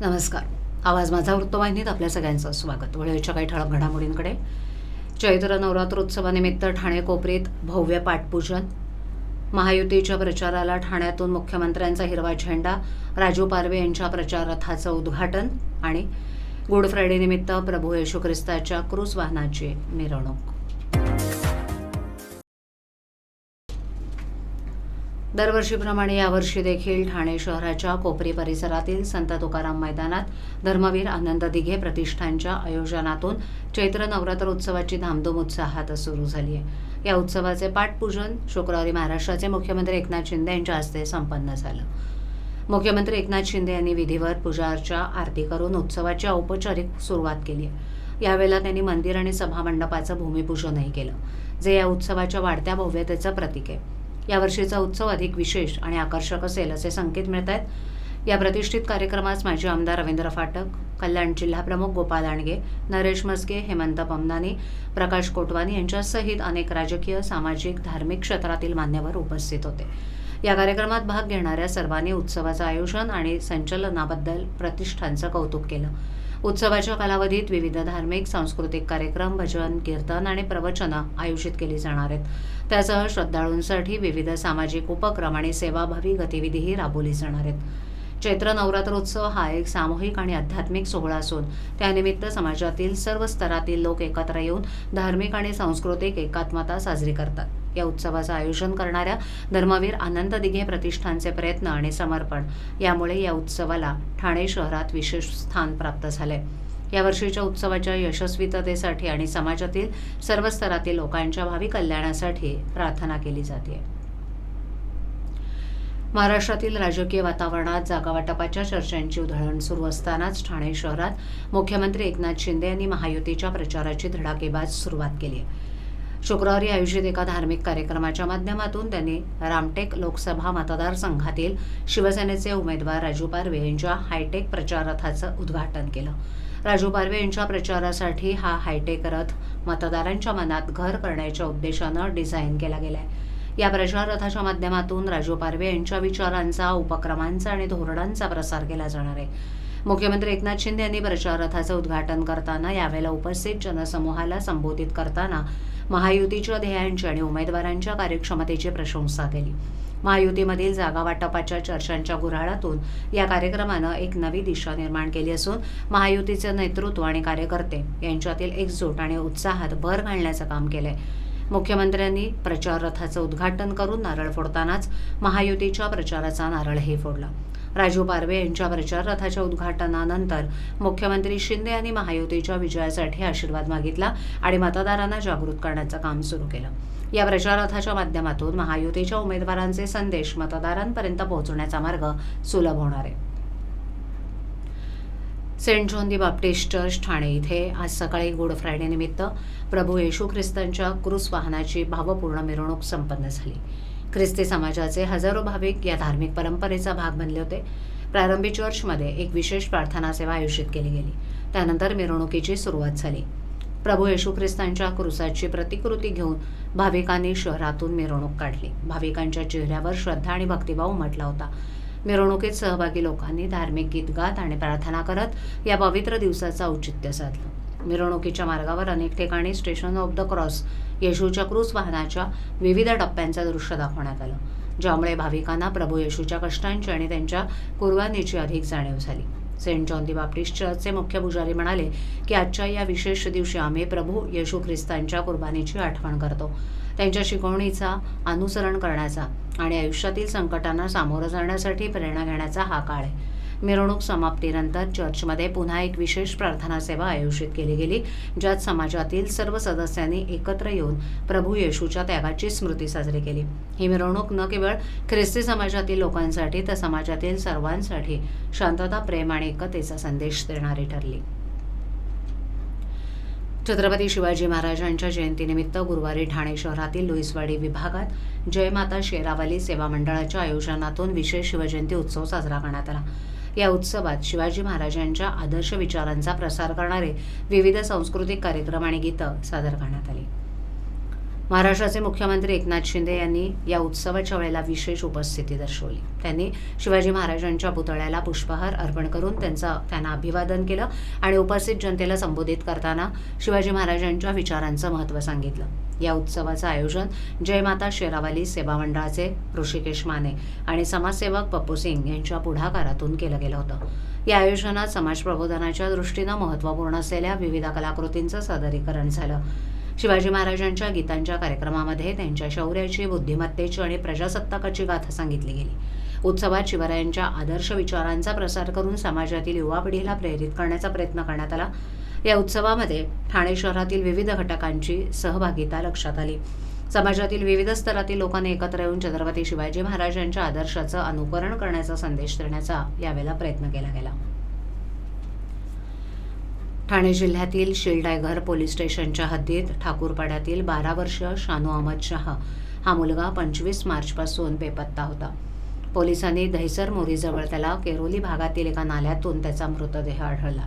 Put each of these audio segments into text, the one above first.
नमस्कार. आवाज माझा वृत्तवाहिनीत आपल्या सगळ्यांचं स्वागत. वेळेच्या काही ठळक घडामोडींकडे. चैत्र नवरात्रोत्सवानिमित्त ठाणे कोपरीत भव्य पाठपूजन. महायुतीच्या प्रचाराला ठाण्यातून मुख्यमंत्र्यांचा हिरवा झेंडा राजू पारवे यांच्या प्रचार रथाचं उद्घाटन आणि गुड फ्रायडे निमित्त प्रभू येशू ख्रिस्ताच्या क्रूज वाहनाची मिरवणूक. दरवर्षीप्रमाणे यावर्षी देखील ठाणे शहराच्या कोपरी परिसरातील संत तुकाराम मैदानात धर्मवीर आनंद दिघे प्रतिष्ठानच्या आयोजनातून चैत्र नवरात्र उत्सवाची धामधूम उत्साहात सुरू झाली आहे. या उत्सवाचे पाठपूजन शुक्रवारी महाराष्ट्राचे मुख्यमंत्री एकनाथ शिंदे यांच्या हस्ते संपन्न झालं. मुख्यमंत्री एकनाथ शिंदे यांनी विधिवत पूजा अर्चा आरती करून उत्सवाची औपचारिक सुरुवात केली आहे. यावेळेला त्यांनी मंदिर आणि सभामंडपाचं भूमिपूजनही केलं जे या उत्सवाच्या वाढत्या भव्यतेचं प्रतीक आहे. यावर्षीचा उत्सव अधिक विशेष आणि आकर्षक असेल असे संकेत मिळत आहेत या प्रतिष्ठित कार्यक्रमास माजी आमदार रवींद्र फाटक कल्याण जिल्हाप्रमुख गोपाल दांडगे नरेश मस्के हेमंत पमनानी प्रकाश कोटवानी यांच्यासहित अनेक राजकीय सामाजिक धार्मिक क्षेत्रातील मान्यवर उपस्थित होते. या कार्यक्रमात भाग घेणाऱ्या सर्वांनी उत्सवाचं आयोजन आणि संचलनाबद्दल प्रतिष्ठानचं कौतुक केलं. उत्सवाच्या कालावधीत विविध धार्मिक सांस्कृतिक कार्यक्रम भजन कीर्तन आणि प्रवचनं आयोजित केली जाणार आहेत. त्यासह श्रद्धाळूंसाठी विविध सामाजिक उपक्रम आणि सेवाभावी गतिविधीही राबवली जाणार आहेत. चैत्र नवरात्रोत्सव हा एक सामूहिक आणि आध्यात्मिक सोहळा असून त्यानिमित्त समाजातील सर्व स्तरातील लोक एकत्र येऊन धार्मिक आणि सांस्कृतिक एकात्मता साजरी करतात. या उत्सवाचं आयोजन करणाऱ्या धर्मवीर आनंद दिघे प्रतिष्ठानचे प्रयत्न आणि समर्पण यामुळे या उत्सवाला ठाणे शहरात विशेष स्थान प्राप्त झाले यावर्षीच्या उत्सवाच्या यशस्वीततेसाठी आणि समाजातील सर्व स्तरातील लोकांच्या भावी कल्याणासाठी प्रार्थना केली जाते. महाराष्ट्रातील राजकीय वातावरणात जागावाटपाच्या चर्चांची उधळण सुरू असतानाच ठाणे शहरात मुख्यमंत्री एकनाथ शिंदे यांनी महायुतीच्या प्रचाराची धडाकेबाज सुरुवात केली आहे. शुक्रवारी आयोजित एका धार्मिक कार्यक्रमाच्या माध्यमातून त्यांनी रामटेक लोकसभा मतदारसंघातील शिवसेनेचे उमेदवार राजू पारवे यांच्या हायटेक प्रचाररथाचं उद्घाटन केलं. राजू पारवे यांच्या प्रचारासाठी हा हायटेक रथ मतदारांच्या मनात घर करण्याच्या उद्देशानं डिझाईन केला गेलाय. या प्रचार रथाच्या माध्यमातून राजू पारवे यांच्या विचारांचा उपक्रमांचा आणि धोरणांचा प्रसार केला जाणार आहे. मुख्यमंत्री एकनाथ शिंदे यांनी प्रचार रथाचं उद्घाटन करताना यावेळेला उपस्थित जनसमूहाला संबोधित करताना महायुतीच्या ध्येयांची आणि उमेदवारांच्या कार्यक्षमतेची प्रशंसा केली. महायुतीमधील जागा वाटपाच्या चर्चांच्या गुऱ्हाळातून या कार्यक्रमानं एक नवी दिशा निर्माण केली असून महायुतीचं नेतृत्व आणि कार्यकर्ते यांच्यातील एकजूट आणि उत्साहात भर घालण्याचं काम केलंय. मुख्यमंत्र्यांनी प्रचार रथाचं उद्घाटन करून नारळ फोडतानाच महायुतीच्या प्रचाराचा नारळही फोडला. राजू पारवे यांच्या प्रचार रथाच्या उद्घाटनानंतर मुख्यमंत्री शिंदे यांनी महायुतीच्या विजयासाठी आशीर्वाद मागितला आणि मतदारांना जागृत करण्याचं काम सुरू केलं. या प्रचारथाच्या माध्यमातून महायुतीच्या उमेदवारांचे संदेश मतदारांपर्यंत पोहोचण्याचा मार्ग सुलभ होणार आहे. Saint John the Baptist church Thane इथे आज सकाळी गुड फ्रायडे निमित्त प्रभू येशू ख्रिस्तांच्या क्रूस वाहनाची भावपूर्ण मिरवणूक संपन्न झाली. ख्रिस्ती समाजाचे हजारो भाविक या धार्मिक परंपरेचा भाग बनले होते. प्रारंभी चर्चमध्ये एक विशेष प्रार्थना सेवा आयोजित केली गेली. त्यानंतर मिरवणुकीची सुरुवात झाली. प्रभू येशू ख्रिस्तांच्या क्रुसाची प्रतिकृती घेऊन भाविकांनी शहरातून मिरवणूक काढली. भाविकांच्या चेहऱ्यावर श्रद्धा आणि भक्तिभाव उमटला होता. मिरवणुकीत सहभागी लोकांनी धार्मिक गीतगात आणि प्रार्थना करत या पवित्र दिवसाचं औचित्य साधलं. मिरवणुकीच्या मार्गावर अनेक ठिकाणी स्टेशन ऑफ द क्रॉस येशूच्या क्रूज वाहनाच्या विविध टप्प्यांचं दृश्य दाखवण्यात आलं ज्यामुळे भाविकांना प्रभू येशूच्या कष्टांची आणि त्यांच्या कुर्बानीची अधिक जाणीव झाली. सेंट जॉन दी बाप्टिस्ट चर्चचे मुख्य पुजारी म्हणाले की आजच्या या विशेष दिवशी आम्ही प्रभू येशू ख्रिस्तांच्या कुर्बानीची आठवण करतो. त्यांच्या शिकवणीचा अनुसरण करण्याचा आणि आयुष्यातील संकटांना सामोरं जाण्यासाठी प्रेरणा घेण्याचा हा काळ आहे. मिरवणूक समाप्तीनंतर चर्चमध्ये पुन्हा एक विशेष प्रार्थना सेवा आयोजित केली गेली ज्यात समाजातील सर्व सदस्यांनी एकत्र येऊन प्रभू येशूच्या त्यागाची स्मृती साजरी केली. ही मिरवणूक न केवळ ख्रिस्ती समाजातील लोकांसाठी तर समाजातील सर्वांसाठी शांतता प्रेम आणि एकतेचा संदेश देणारी ठरली. छत्रपती शिवाजी महाराजांच्या जयंतीनिमित्त गुरुवारी ठाणे शहरातील लुईसवाडी विभागात जयमाता शेरावली शेरावाली सेवा मंडळाच्या आयोजनातून विशेष शिवजयंती उत्सव साजरा करण्यात आला. या उत्सवात शिवाजी महाराजांच्या आदर्श विचारांचा प्रसार करणारे विविध सांस्कृतिक कार्यक्रम आणि गीतं सादर करण्यात आली. महाराष्ट्राचे मुख्यमंत्री एकनाथ शिंदे यांनी या उत्सवाच्या वेळेला विशेष उपस्थिती दर्शवली. त्यांनी शिवाजी महाराजांच्या पुतळ्याला पुष्पहार अर्पण करून त्यांचं त्यांना अभिवादन केलं आणि उपस्थित जनतेला संबोधित करताना शिवाजी महाराजांच्या विचारांचं महत्त्व सांगितलं. या उत्सवाचं आयोजन जय माता शेरावाली सेवा मंडळाचे ऋषिकेश माने आणि समाजसेवक पप्पू सिंग यांच्या पुढाकारातून केलं गेलं होतं. या आयोजनात समाज प्रबोधनाच्या दृष्टीनं महत्त्वपूर्ण असलेल्या विविध कलाकृतींचं सादरीकरण झालं. शिवाजी महाराजांच्या गीतांच्या कार्यक्रमामध्ये त्यांच्या शौर्याची बुद्धिमत्तेची आणि प्रजासत्ताकाची गाथा सांगितली गेली. उत्सवात शिवरायांच्या आदर्श विचारांचा प्रसार करून समाजातील युवा पिढीला प्रेरित करण्याचा प्रयत्न करण्यात आला. या उत्सवामध्ये ठाणे शहरातील विविध घटकांची सहभागिता लक्षात आली. समाजातील विविध स्तरातील लोकांनी एकत्र येऊन छत्रपती शिवाजी महाराजांच्या आदर्शाचं अनुकरण करण्याचा संदेश देण्याचा यावेळेला प्रयत्न केला गेला. ठाणे जिल्ह्यातील शिलडायघर पोलीस स्टेशनच्या हद्दीत ठाकूरपाड्यातील बारा वर्ष शानू अहमद शाह हा मुलगा पंचवीस मार्चपासून बेपत्ता होता. पोलिसांनी दहिसर मोरीजवळ त्याला केरोली भागातील एका नाल्यातून त्याचा मृतदेह आढळला.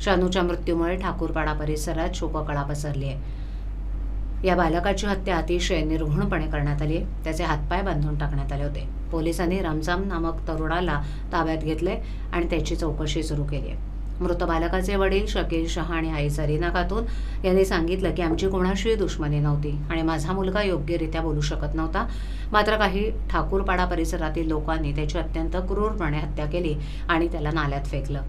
शानूच्या मृत्यूमुळे ठाकूरपाडा परिसरात शोककळा पसरली आहे. या बालकाची हत्या अतिशय निर्घुणपणे करण्यात आली आहे. त्याचे हातपाय बांधून टाकण्यात आले होते. पोलिसांनी रमजाम नामक तरुणाला ताब्यात घेतले आणि त्याची चौकशी सुरू केली आहे. मृत बालकाचे वडील शकील शहा आणि आई सरीना खातून यांनी सांगितलं की आमची कोणाशी दुश्मनी नव्हती आणि माझा मुलगा योग्यरित्या बोलू शकत नव्हता. मात्र काही ठाकूरपाडा परिसरातील लोकांनी त्याची अत्यंत क्रूरपणे हत्या केली आणि त्याला नाल्यात फेकलं.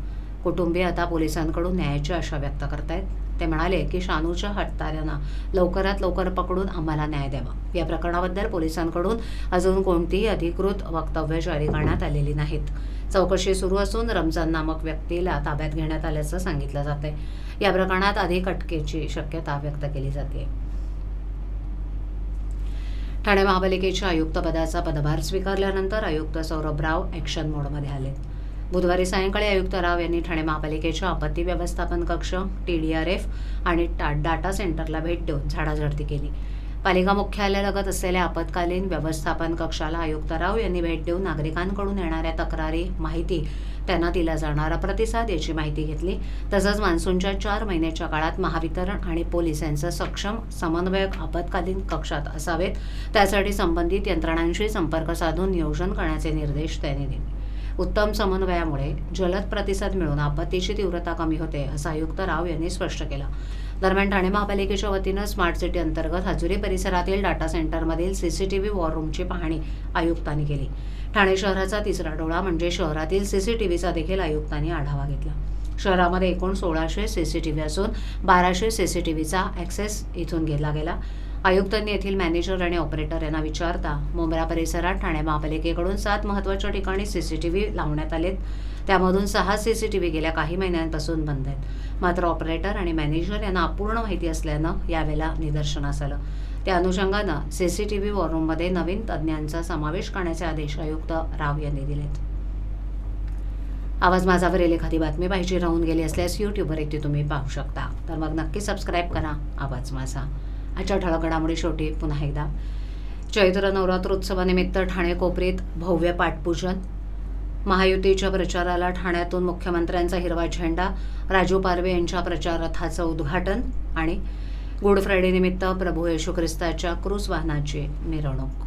कुटुंबीय आता पोलिसांकडून न्यायाची आशा व्यक्त करतायत. ते म्हणाले की शानूच्या हटताऱ्यांना लवकरात लवकर पकडून आम्हाला न्याय द्यावा. या प्रकरणाबद्दल पोलिसांकडून अजून कोणतीही अधिकृत वक्तव्य जारी करण्यात आलेली नाहीत. चौकशी सुरू असून रमजान नामक व्यक्तीला ताब्यात घेण्यात आल्याचं सांगितलं जाते या प्रकरणात अधिक अटकेची शक्यता व्यक्त केली जाते ठाणे महापालिकेच्या आयुक्तपदाचा पदभार स्वीकारल्यानंतर आयुक्त सौरभ राव ॲक्शन मोडमध्ये आले. बुधवारी सायंकाळी आयुक्त राव यांनी ठाणे महापालिकेच्या आपत्ती व्यवस्थापन कक्ष टी डी आर एफ आणि टा डाटा सेंटरला भेट देऊन झाडाझडती केली. पालिका मुख्यालयालगत असलेल्या आपत्कालीन व्यवस्थापन कक्षाला आयुक्त राव यांनी भेट देऊन नागरिकांकडून येणाऱ्या तक्रारी माहिती त्यांना दिला जाणारा प्रतिसाद याची माहिती घेतली. तसंच मान्सूनच्या चार महिन्याच्या काळात महावितरण आणि पोलीस यांचं सक्षम समन्वयक आपत्कालीन कक्षात असावेत. त्यासाठी संबंधित यंत्रणांशी संपर्क साधून नियोजन करण्याचे निर्देश त्यांनी दिले. उत्तम समन्वयामुळे जलद प्रतिसाद मिळून आपत्तीची तीव्रता कमी होते असं आयुक्त राव यांनी स्पष्ट केलं. दरम्यान ठाणे महापालिकेच्या वतीनं स्मार्ट सिटी अंतर्गत हजुरी परिसरातील डाटा सेंटरमधील सीसीटीव्ही वॉर रूमची पाहणी आयुक्तांनी केली. ठाणे शहराचा तिसरा डोळा म्हणजे शहरातील सीसीटीव्हीचा देखील आयुक्तांनी आढावा घेतला. शहरामध्ये एकूण सोळाशे सीसीटीव्ही असून बाराशे सीसीटीव्हीचा ॲक्सेस इथून घेतला गेला. आयुक्तांनी येथील मॅनेजर आणि ऑपरेटर यांना विचारता मुंब्रा परिसरात ठाणे महापालिकेकडून सात महत्त्वाच्या ठिकाणी सीसीटीव्ही लावण्यात आलेत. त्यामधून सहा सीसीटीव्ही गेल्या काही महिन्यांपासून बंद आहेत. मात्र ऑपरेटर आणि मॅनेजर यांना अपूर्ण माहिती असल्यानं यावेळेला निदर्शनास आलं. त्या अनुषंगानं सीसीटीव्ही वॉरूममध्ये नवीन तज्ज्ञांचा समावेश करण्याचे आदेश आयुक्त राव यांनी दिलेत. आवाज माझावरील एखादी बातमी पाहिजे राहून गेली असल्यास यूट्यूबवर येथे तुम्ही पाहू शकता. तर मग नक्की सबस्क्राईब करा. आवाज माझा. आजच्या ठळक घडामोडी शेवटी पुन्हा एकदा. चैत्र नवरात्रोत्सवानिमित्त ठाणे कोपरीत भव्य पाठपूजन. महायुतीच्या प्रचाराला ठाण्यातून मुख्यमंत्र्यांचा हिरवा झेंडा राजू पारवे यांच्या प्रचार रथाचं उद्घाटन आणि गुड फ्रायडे निमित्त प्रभू येशू ख्रिस्ताच्या क्रूज वाहनाची मिरवणूक.